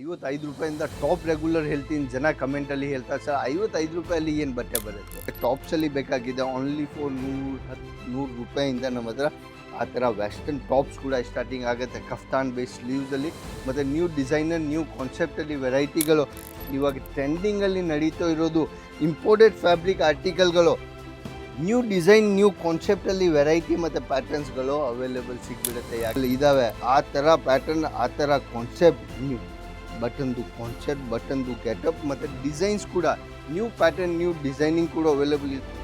ಐವತ್ತೈದು ರೂಪಾಯಿಂದ top regular ಹೇಳ್ತೀನಿ ಜನ ಕಮೆಂಟಲ್ಲಿ ಹೇಳ್ತಾರೆ. ಸರ್, ಐವತ್ತೈದು ರೂಪಾಯಲ್ಲಿ ಏನು ಬಟ್ಟೆ ಬರುತ್ತೆ? ಟಾಪ್ಸಲ್ಲಿ ಬೇಕಾಗಿದೆ ಓನ್ಲಿ ಫೋರ್ ನೂರು ಹತ್ತು ನೂರು ರೂಪಾಯಿಂದ ನಮ್ಮ ಹತ್ರ ಆ ಥರ ವೆಸ್ಟರ್ನ್ ಟಾಪ್ಸ್ ಕೂಡ ಸ್ಟಾರ್ಟಿಂಗ್ ಆಗುತ್ತೆ. ಕಫ್ತಾನ್ ಬೇಸ್ ಸ್ಲೀವ್ಸಲ್ಲಿ ಮತ್ತು ನ್ಯೂ ಡಿಸೈನರ್ ನ್ಯೂ ಕಾನ್ಸೆಪ್ಟಲ್ಲಿ ವೆರೈಟಿಗಳು ಇವಾಗ ಟ್ರೆಂಡಿಂಗಲ್ಲಿ ನಡೀತಾ ಇರೋದು ಇಂಪೋರ್ಟೆಡ್ ಫ್ಯಾಬ್ರಿಕ್ ಆರ್ಟಿಕಲ್ಗಳು ನ್ಯೂ ಡಿಸೈನ್ ನ್ಯೂ ಕಾನ್ಸೆಪ್ಟಲ್ಲಿ ವೆರೈಟಿ ಮತ್ತು ಪ್ಯಾಟರ್ನ್ಸ್ಗಳು ಅವೈಲೇಬಲ್ ಸಿಗ್ಬಿಡುತ್ತೆ. ಯಾಕೆ ಇದ್ದಾವೆ ಆ ಥರ ಪ್ಯಾಟರ್ನ್ ಆ ಥರ ಕಾನ್ಸೆಪ್ಟ್ ನ್ಯೂ ಬಟನ್ದು ಕಾನ್ಸೆಪ್ಟ್ ಬಟನ್ದು ಗೆಟಪ್ ಮತ್ತು ಡಿಸೈನ್ಸ್ ಕೂಡ ನ್ಯೂ ಪ್ಯಾಟರ್ನ್ ನ್ಯೂ ಡಿಸೈನಿಂಗ್ ಕೂಡ ಅವೈಲೇಬಲ್ ಇತ್ತು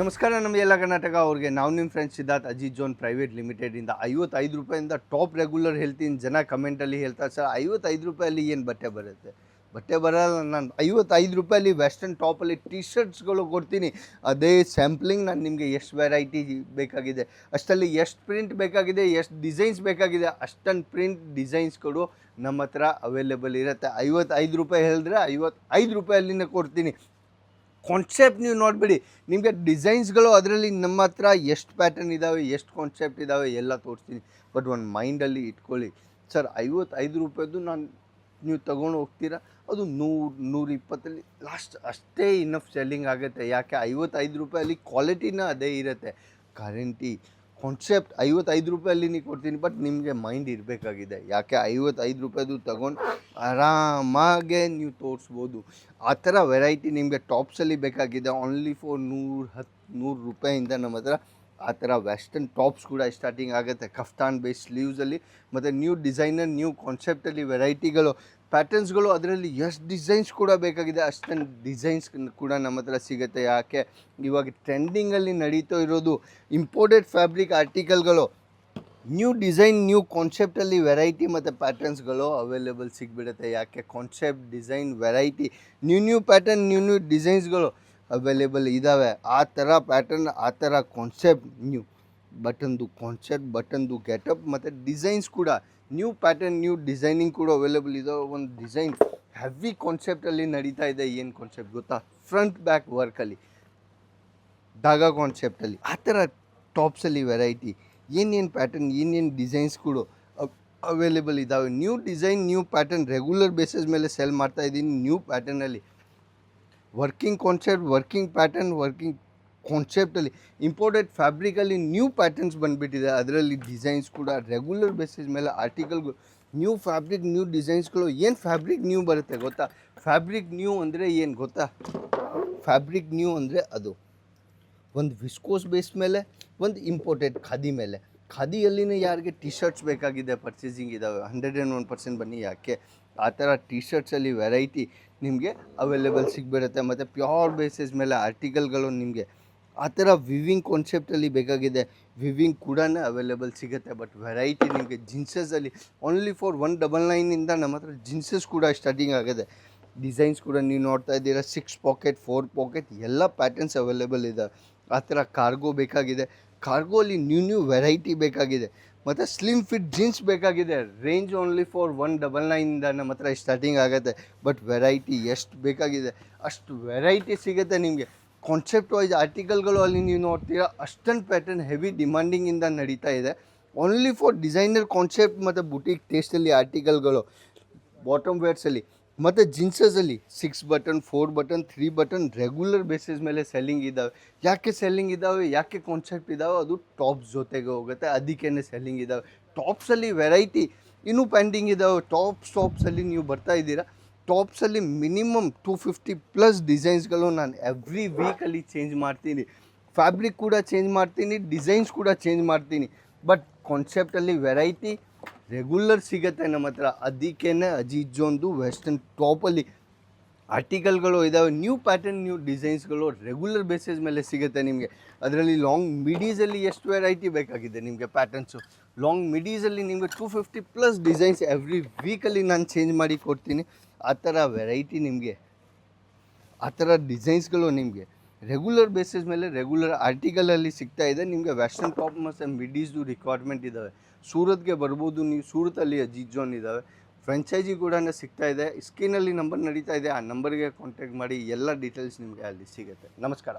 ನಮಸ್ಕಾರ ನಮ್ಮ ಎಲ್ಲ ಕರ್ನಾಟಕ, ಅವ್ರಿಗೆ ನಾವು ನಿಮ್ಮ friends Siddharth Ajit zone private ಲಿಮಿಟೆಡಿಂದ ಐವತ್ತೈದು ರೂಪಾಯಿಂದ ಟಾಪ್ ರೆಗ್ಯುಲರ್ ಹೇಳ್ತೀನಿ ಜನ ಕಮೆಂಟಲ್ಲಿ ಹೇಳ್ತಾರೆ ಸರ್ ಐವತ್ತೈದು ರೂಪಾಯಲ್ಲಿ ಏನು ಬಟ್ಟೆ ಬರುತ್ತೆ? ಬಟ್ಟೆ ಬರಲ್ಲ, ನಾನು ಐವತ್ತೈದು ರೂಪಾಯಲ್ಲಿ ವೆಸ್ಟರ್ನ್ ಟಾಪಲ್ಲಿ ಟಿ ಶರ್ಟ್ಸ್ಗಳು ಕೊಡ್ತೀನಿ. ಅದೇ ಸ್ಯಾಂಪ್ಲಿಂಗ್ ನಾನು ನಿಮಗೆ ಎಷ್ಟು ವೆರೈಟಿ ಬೇಕಾಗಿದೆ, ಅಷ್ಟಲ್ಲಿ ಎಷ್ಟು ಪ್ರಿಂಟ್ ಬೇಕಾಗಿದೆ, ಎಷ್ಟು ಡಿಸೈನ್ಸ್ ಬೇಕಾಗಿದೆ ಅಷ್ಟೊಂದು ಪ್ರಿಂಟ್ ಡಿಸೈನ್ಸ್ಗಳು ನಮ್ಮ ಹತ್ರ ಅವೈಲೇಬಲ್ ಇರುತ್ತೆ. ಐವತ್ತೈದು ರೂಪಾಯಿ ಹೇಳಿದ್ರೆ ಐವತ್ತೈದು ರೂಪಾಯಲ್ಲಿನೇ ಕೊಡ್ತೀನಿ. ಕಾನ್ಸೆಪ್ಟ್ ನೀವು ನೋಡಿಬಿಡಿ, ನಿಮಗೆ ಡಿಸೈನ್ಸ್ಗಳು ಅದರಲ್ಲಿ ನಮ್ಮ ಹತ್ರ ಎಷ್ಟು ಪ್ಯಾಟರ್ನ್ ಇದ್ದಾವೆ ಎಷ್ಟು ಕಾನ್ಸೆಪ್ಟ್ ಇದ್ದಾವೆ ಎಲ್ಲ ತೋರಿಸ್ತೀನಿ. ಬಟ್ ಒಂದು ಮೈಂಡಲ್ಲಿ ಇಟ್ಕೊಳ್ಳಿ. ಸರ್, ಐವತ್ತೈದು ರೂಪಾಯಿದು ನಾನು ನೀವು ತಗೊಂಡು ಹೋಗ್ತೀರಾ? ಅದು ನೂರು ನೂರ ಇಪ್ಪತ್ತಲ್ಲಿ ಲಾಸ್ಟ್ ಅಷ್ಟೇ ಇನ್ನಫ್ ಸೆಲ್ಲಿಂಗ್ ಆಗುತ್ತೆ. ಯಾಕೆ? ಐವತ್ತೈದು ರೂಪಾಯಲ್ಲಿ ಕ್ವಾಲಿಟಿನ ಅದೇ ಇರುತ್ತೆ. ಗ್ಯಾರಂಟಿ ಕಾನ್ಸೆಪ್ಟ್ ಐವತ್ತೈದು ರೂಪಾಯಲ್ಲಿ ನೀವು ಕೊಡ್ತೀನಿ ಬಟ್ ನಿಮಗೆ ಮೈಂಡ್ ಇರಬೇಕಾಗಿದೆ. ಯಾಕೆ? ಐವತ್ತೈದು ರೂಪಾಯಿದು ತಗೊಂಡು ಆರಾಮಾಗೆ ನೀವು ತೋರಿಸ್ಬೋದು. ಆ ಥರ ವೆರೈಟಿ ನಿಮಗೆ ಟಾಪ್ಸಲ್ಲಿ ಬೇಕಾಗಿದೆ. ಓನ್ಲಿ ಫೋರ್ ನೂರು ಹತ್ತು ನೂರು ರೂಪಾಯಿಂದ ನಮ್ಮ ಹತ್ರ ಆ ಥರ ವೆಸ್ಟರ್ನ್ ಟಾಪ್ಸ್ ಕೂಡ ಸ್ಟಾರ್ಟಿಂಗ್ ಆಗುತ್ತೆ. ಕಫ್ತಾನ್ ಬೇಸ್ ಸ್ಲೀವ್ಸಲ್ಲಿ ಮತ್ತು ನ್ಯೂ ಡಿಸೈನರ್ ನ್ಯೂ ಕಾನ್ಸೆಪ್ಟಲ್ಲಿ ವೆರೈಟಿಗಳು ಪ್ಯಾಟರ್ನ್ಸ್ಗಳು ಅದರಲ್ಲಿ ಎಷ್ಟು ಡಿಸೈನ್ಸ್ ಕೂಡ ಬೇಕಾಗಿದೆ. ಅಷ್ಟೊಂದು ಡಿಸೈನ್ಸ್ ಕೂಡ ನಮ್ಮ ಹತ್ರ ಸಿಗುತ್ತೆ. ಯಾಕೆ? ಇವಾಗ ಟ್ರೆಂಡಿಂಗಲ್ಲಿ ನಡೀತಾ ಇರೋದು ಇಂಪೋರ್ಟೆಡ್ ಫ್ಯಾಬ್ರಿಕ್ ಆರ್ಟಿಕಲ್ಗಳು ನ್ಯೂ ಡಿಸೈನ್ ನ್ಯೂ ಕಾನ್ಸೆಪ್ಟಲ್ಲಿ ವೆರೈಟಿ ಮತ್ತು ಪ್ಯಾಟರ್ನ್ಸ್ಗಳು ಅವೈಲೇಬಲ್ ಸಿಗ್ಬಿಡುತ್ತೆ. ಯಾಕೆ? Concept design variety new new pattern new new ಡಿಸೈನ್ಸ್ಗಳು available ಇದ್ದಾವೆ ಆ ಥರ ಪ್ಯಾಟರ್ನ್ ಆ ಥರ ಕಾನ್ಸೆಪ್ಟ್ ನ್ಯೂ ಬಟನ್ದು ಕಾನ್ಸೆಪ್ಟ್ ಬಟನ್ದು ಗೆಟಪ್ ಮತ್ತು ಡಿಸೈನ್ಸ್ ಕೂಡ. ನ್ಯೂ ಪ್ಯಾಟರ್ನ್ ನ್ಯೂ ಡಿಸೈನಿಂಗ್ ಕೂಡ ಅವೈಲೇಬಲ್ ಇದಾವೆ. ಒಂದು ಡಿಸೈನ್ ಹೆವಿ ಕಾನ್ಸೆಪ್ಟಲ್ಲಿ ನಡೀತಾ ಇದೆ. ಏನು ಕಾನ್ಸೆಪ್ಟ್ ಗೊತ್ತಾ? ಫ್ರಂಟ್ ಬ್ಯಾಕ್ ವರ್ಕಲ್ಲಿ ಧಾಗಾ ಕಾನ್ಸೆಪ್ಟಲ್ಲಿ ಆ ಥರ ಟಾಪ್ಸಲ್ಲಿ ವೆರೈಟಿ ಏನೇನು ಪ್ಯಾಟರ್ನ್ ಏನೇನು ಡಿಸೈನ್ಸ್ ಕೂಡ ಅವೈಲೇಬಲ್ ಇದ್ದಾವೆ new design new pattern regular basis ಮೇಲೆ ಸೆಲ್ ಮಾಡ್ತಾ ಇದ್ದೀನಿ new ಪ್ಯಾಟರ್ನಲ್ಲಿ working concept working pattern working ಕಾನ್ಸೆಪ್ಟಲ್ಲಿ imported ಫ್ಯಾಬ್ರಿಕಲ್ಲಿ ನ್ಯೂ ಪ್ಯಾಟರ್ನ್ಸ್ ಬಂದುಬಿಟ್ಟಿದೆ. ಅದರಲ್ಲಿ ಡಿಸೈನ್ಸ್ ಕೂಡ ರೆಗ್ಯುಲರ್ ಬೇಸಿಸ್ ಮೇಲೆ ಆರ್ಟಿಕಲ್ಗಳು ನ್ಯೂ ಫ್ಯಾಬ್ರಿಕ್ ನ್ಯೂ ಡಿಸೈನ್ಸ್ಗಳು ಏನು ಫ್ಯಾಬ್ರಿಕ್ ನ್ಯೂ ಬರುತ್ತೆ ಗೊತ್ತಾ? ಫ್ಯಾಬ್ರಿಕ್ ನ್ಯೂ ಅಂದರೆ ಏನು ಗೊತ್ತಾ? ಫ್ಯಾಬ್ರಿಕ್ ನ್ಯೂ ಅಂದರೆ ಅದು. ಒಂದು ವಿಸ್ಕೋಸ್ ಬೇಸ್ ಮೇಲೆ, ಒಂದು ಇಂಪೋರ್ಟೆಡ್ ಖಾದಿ ಮೇಲೆ. ಖಾದಿಯಲ್ಲಿನೇ ಯಾರಿಗೆ ಟಿ ಶರ್ಟ್ಸ್ ಬೇಕಾಗಿದೆ ಪರ್ಚೇಸಿಂಗ್ ಇದ್ದಾವೆ ಹಂಡ್ರೆಡ್ ಆ್ಯಂಡ್ ಒನ್ ಪರ್ಸೆಂಟ್ ಬನ್ನಿ. ಯಾಕೆ? ಆ ಥರ ಟಿ ಶರ್ಟ್ಸಲ್ಲಿ ವೆರೈಟಿ ನಿಮಗೆ ಅವೈಲೇಬಲ್ ಸಿಗ್ಬಿಡುತ್ತೆ. ಮತ್ತು ಪ್ಯೂರ್ ಬೇಸಿಸ್ ಮೇಲೆ ಆರ್ಟಿಕಲ್ಗಳು ನಿಮಗೆ ಆ ಥರ ವಿವಿಂಗ್ ಕಾನ್ಸೆಪ್ಟಲ್ಲಿ ಬೇಕಾಗಿದೆ. ವಿವಿಂಗ್ ಕೂಡ ಅವೈಲೇಬಲ್ ಸಿಗುತ್ತೆ. ಬಟ್ ವೆರೈಟಿ ನಿಮಗೆ ಜೀನ್ಸಸಲ್ಲಿ ಓನ್ಲಿ ಫಾರ್ ಒನ್ ಡಬಲ್ ನೈನಿಂದ ನಮ್ಮ ಹತ್ರ ಜೀನ್ಸಸ್ ಕೂಡ ಸ್ಟಾರ್ಟಿಂಗ್ ಆಗಿದೆ. ಡಿಸೈನ್ಸ್ ಕೂಡ ನೀವು ನೋಡ್ತಾ ಇದ್ದೀರಾ ಸಿಕ್ಸ್ ಪಾಕೆಟ್ ಫೋರ್ ಪಾಕೆಟ್ ಎಲ್ಲ ಪ್ಯಾಟರ್ನ್ಸ್ ಅವೈಲೇಬಲ್ ಇದೆ ಆ ಥರ ಕಾರ್ಗೋ ಬೇಕಾಗಿದೆ. ಕಾರ್ಗೋಲಿ ನ್ಯೂ ನ್ಯೂ ವೆರೈಟಿ ಬೇಕಾಗಿದೆ. ಮತ್ತು ಸ್ಲಿಮ್ ಫಿಟ್ ಜೀನ್ಸ್ ಬೇಕಾಗಿದೆ. Range only for one double ನೈನಿಂದ ನಮ್ಮ ಹತ್ರ ಸ್ಟಾರ್ಟಿಂಗ್ ಆಗುತ್ತೆ. ಬಟ್ ವೆರೈಟಿ ಎಷ್ಟು ಬೇಕಾಗಿದೆ? ಅಷ್ಟು ವೆರೈಟಿ ಸಿಗುತ್ತೆ ನಿಮಗೆ. ಕಾನ್ಸೆಪ್ಟ್ ವೈಸ್ ಆರ್ಟಿಕಲ್ಗಳು ಅಲ್ಲಿ ನೀವು ನೋಡ್ತೀರಾ, ಅಷ್ಟೊಂದು ಪ್ಯಾಟರ್ನ್ ಹೆವಿ ಡಿಮಾಂಡಿಂಗಿಂದ ನಡೀತಾ ಇದೆ. ಓನ್ಲಿ ಫಾರ್ ಡಿಸೈನರ್ ಕಾನ್ಸೆಪ್ಟ್ ಮತ್ತು ಬುಟೀಕ್ ಟೇಸ್ಟಲ್ಲಿ ಆರ್ಟಿಕಲ್ಗಳು ಬಾಟಮ್ ವೇರ್ಸಲ್ಲಿ ಮತ್ತು ಜೀನ್ಸಸಲ್ಲಿ six button four button three button regular basis ಮೇಲೆ ಸೆಲ್ಲಿಂಗ್ ಇದ್ದಾವೆ. ಯಾಕೆ ಸೆಲ್ಲಿಂಗ್ ಇದ್ದಾವೆ? ಯಾಕೆ ಕಾನ್ಸೆಪ್ಟ್ ಇದ್ದಾವೆ? ಅದು ಟಾಪ್ಸ್ ಜೊತೆಗೆ ಹೋಗುತ್ತೆ. ಅದಕ್ಕೇ ಸೆಲ್ಲಿಂಗ್ ಇದ್ದಾವೆ. ಟಾಪ್ಸಲ್ಲಿ ವೆರೈಟಿ ಇನ್ನೂ ಪೆಂಡಿಂಗ್ ಇದ್ದಾವೆ. ಟಾಪ್ಸ್ ಟಾಪ್ಸಲ್ಲಿ ನೀವು ಬರ್ತಾ ಇದ್ದೀರಾ. ಟಾಪ್ಸಲ್ಲಿ ಮಿನಿಮಮ್ ಟೂ ಫಿಫ್ಟಿ ಪ್ಲಸ್ ಡಿಸೈನ್ಸ್ಗಳು ನಾನು ಎವ್ರಿ ವೀಕಲ್ಲಿ ಚೇಂಜ್ ಮಾಡ್ತೀನಿ. ಫ್ಯಾಬ್ರಿಕ್ ಕೂಡ ಚೇಂಜ್ ಮಾಡ್ತೀನಿ ಡಿಸೈನ್ಸ್ ಕೂಡ ಚೇಂಜ್ ಮಾಡ್ತೀನಿ. ಬಟ್ ಕಾನ್ಸೆಪ್ಟಲ್ಲಿ ವೆರೈಟಿ ರೆಗ್ಯುಲರ್ ಸಿಗುತ್ತೆ ನಮ್ಮ ಹತ್ರ. ಅದಕ್ಕೇ ಅಜಿಜೊಂದು ವೆಸ್ಟರ್ನ್ ಟಾಪಲ್ಲಿ ಆರ್ಟಿಕಲ್ಗಳು ಇದ್ದಾವೆ ನ್ಯೂ ಪ್ಯಾಟರ್ನ್ ನ್ಯೂ ಡಿಸೈನ್ಸ್ಗಳು ರೆಗ್ಯುಲರ್ ಬೇಸಿಸ್ ಮೇಲೆ ಸಿಗುತ್ತೆ ನಿಮಗೆ. ಅದರಲ್ಲಿ ಲಾಂಗ್ ಮಿಡೀಸಲ್ಲಿ ಎಷ್ಟು ವೆರೈಟಿ ಬೇಕಾಗಿದೆ ನಿಮಗೆ ಪ್ಯಾಟರ್ನ್ಸು ಲಾಂಗ್ ಮಿಡೀಸಲ್ಲಿ ನಿಮಗೆ two fifty plus designs every ವೀಕಲ್ಲಿ ನಾನು ಚೇಂಜ್ ಮಾಡಿ ಕೊಡ್ತೀನಿ. ಆ ಥರ ವೆರೈಟಿ ನಿಮಗೆ. ಆ ಥರ ಡಿಸೈನ್ಸ್ಗಳು ನಿಮಗೆ. ರೆಗ್ಯುಲರ್ ಬೇಸಿಸ್ ಮೇಲೆ ರೆಗ್ಯುಲರ್ ಆರ್ಟಿಕಲಲ್ಲಿ ಸಿಗ್ತಾ ಇದೆ. ನಿಮಗೆ ವೆಸ್ಟರ್ನ್ ಟಾಪ್ ಮತ್ತು ಮಿಡೀಸ್ದು ರಿಕ್ವೈರ್ಮೆಂಟ್ ಇದ್ದಾವೆ. ಸೂರತ್ಗೆ ಬರ್ಬೋದು, ನೀವು ಸೂರತಲ್ಲಿ ಅಜಿತ್ ಜೋನ್ ಇದ್ದಾವೆ. ಫ್ರೆಂಚೈಸಿ ಕೂಡ ಸಿಗ್ತಾ ಇದೆ. ಸ್ಕ್ರೀನಲ್ಲಿ ನಂಬರ್ ನಡೀತಾ ಇದೆ. ಆ ನಂಬರ್ಗೆ ಕಾಂಟ್ಯಾಕ್ಟ್ ಮಾಡಿ ಎಲ್ಲ ಡೀಟೇಲ್ಸ್ ನಿಮಗೆ ಅಲ್ಲಿ ಸಿಗುತ್ತೆ. ನಮಸ್ಕಾರ.